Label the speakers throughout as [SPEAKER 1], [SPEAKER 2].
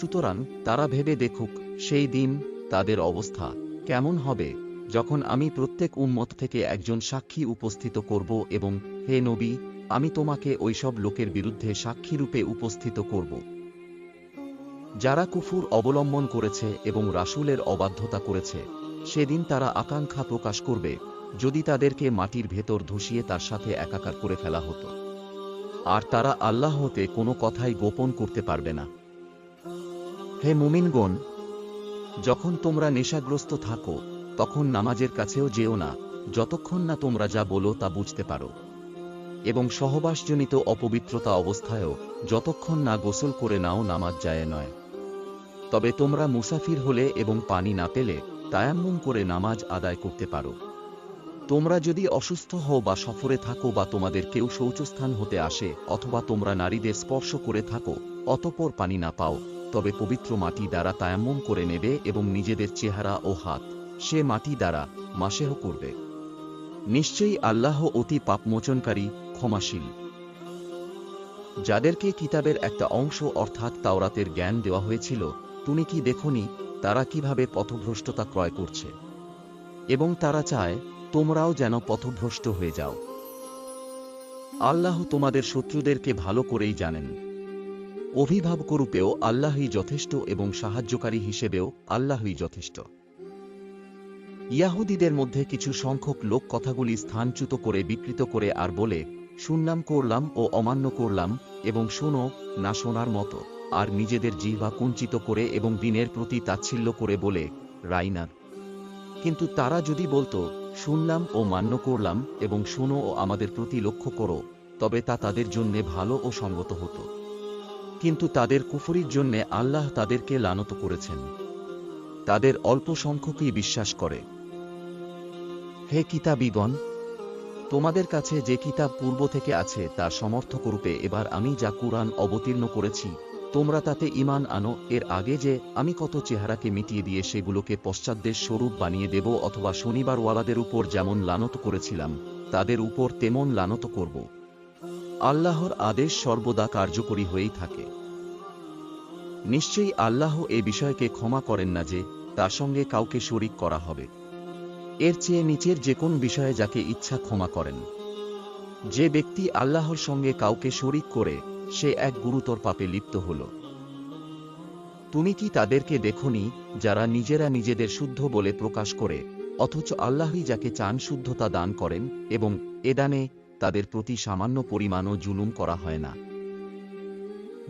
[SPEAKER 1] সুতরাং তারা ভেবে দেখুক, সেই দিন তাদের অবস্থা কেমন হবে, যখন আমি প্রত্যেক উম্মত থেকে একজন সাক্ষী উপস্থিত করব এবং, হে নবী, আমি তোমাকে ওইসব লোকের বিরুদ্ধে সাক্ষীরূপে উপস্থিত করব। যারা কুফুর অবলম্বন করেছে এবং রাসূলের অবাধ্যতা করেছে, সেদিন তারা আকাঙ্ক্ষা প্রকাশ করবে, যদি তাদেরকে মাটির ভেতর ধসিয়ে তার সাথে একাকার করে ফেলা হতো। আর তারা আল্লাহ হতে কোনো কথাই গোপন করতে পারবে না। হে মুমিনগণ, যখন তোমরা নেশাগ্রস্ত থাকো, তখন নামাজের কাছেও যেও না, যতক্ষণ না তোমরা যা বলো তা বুঝতে পারো। এবং সহবাসজনিত অপবিত্রতা অবস্থায়ও যতক্ষণ না গোসল করে নাও নামাজ যায় নয়। তবে তোমরা মুসাফির হলে এবং পানি না পেলে তায়াম্মুম করে নামাজ আদায় করতে পারো। তোমরা যদি অসুস্থ হও বা সফরে থাকো বা তোমাদের কেউ শৌচস্থান হতে আসে, অথবা তোমরা নারীদের স্পর্শ করে থাকো, অতপর পানি না পাও। তবে পবিত্র মাটি দ্বারা তায়াম্মুম করে নেবে এবং নিজেদের চেহারা ও হাত সে মাটি দ্বারা মাসেহ করবে। নিশ্চয়ই আল্লাহ অতি পাপমোচনকারী, ক্ষমাশীল। যাদেরকে কিতাবের একটা অংশ অর্থাৎ তাওরাতের জ্ঞান দেওয়া হয়েছিল, তুমি কি দেখনি তারা কীভাবে পথভ্রষ্টতা ক্রয় করছে? এবং তারা চায়, তোমরাও যেন পথভ্রষ্ট হয়ে যাও। আল্লাহ তোমাদের শত্রুদেরকে ভালো করেই জানেন। অভিভাবকরূপেও আল্লাহই যথেষ্ট এবং সাহায্যকারী হিসেবেও আল্লাহই যথেষ্ট। ইয়াহুদীদের মধ্যে কিছু সংখ্যক লোক কথাগুলি স্থানচ্যুত করে বিকৃত করে আর বলে, শুনলাম করলাম ও অমান্য করলাম এবং শোনো না শোনার মতো। আর নিজেদের জিহ্বা কুঞ্চিত করে এবং দিনের প্রতি তাচ্ছিল্য করে বলে রাইনার কিন্তু তারা যদি বলতো, শুনলাম ও মান্য করলাম এবং শোনো ও আমাদের প্রতি লক্ষ্য করো, তবে তা তাদের জন্যে ভালো ও সঙ্গত হতো। কিন্তু তাদের কুফরির জন্যে আল্লাহ তাদেরকে লানত করেছেন। তাদের অল্প সংখ্যকই বিশ্বাস করে। হে কিতাবিগণ, তোমাদের কাছে যে কিতাব পূর্ব থেকে আছে তার সমর্থকরূপে এবার আমি যা কুরআন অবতীর্ণ করেছি, তোমরা তাতে ইমান আনো। এর আগে যে আমি কত চেহারাকে মিটিয়ে দিয়ে সেগুলোকে পশ্চাৎদের স্বরূপ বানিয়ে দেব অথবা শনিবারওয়ালাদের উপর যেমন লানত করেছিলাম, তাদের উপর তেমন লানত করব। আল্লাহর আদেশ সর্বদা কার্যকরী হয়েই থাকে। নিশ্চয়ই আল্লাহ এ বিষয়কে ক্ষমা করেন না যে তার সঙ্গে কাউকে শরিক করা হবে। এর চেয়ে নিচের যে কোন বিষয়ে যাকে ইচ্ছা ক্ষমা করেন। যে ব্যক্তি আল্লাহর সঙ্গে কাউকে শরিক করে, সে এক গুরুতর পাপে লিপ্ত হল। তুমি কি তাদেরকে দেখনি, যারা নিজেরা নিজেদের শুদ্ধ বলে প্রকাশ করে, অথচ আল্লাহই যাকে চান শুদ্ধতা দান করেন এবং এ দানে তাদের প্রতি সামান্য পরিমাণও জুলুম করা হয় না।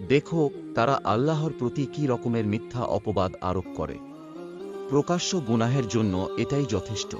[SPEAKER 1] দেখো, তারা আল্লাহর প্রতি কি রকমের মিথ্যা অপবাদ আরোপ করে। প্রকাশ্য গুনাহের জন্য এটাই যথেষ্ট।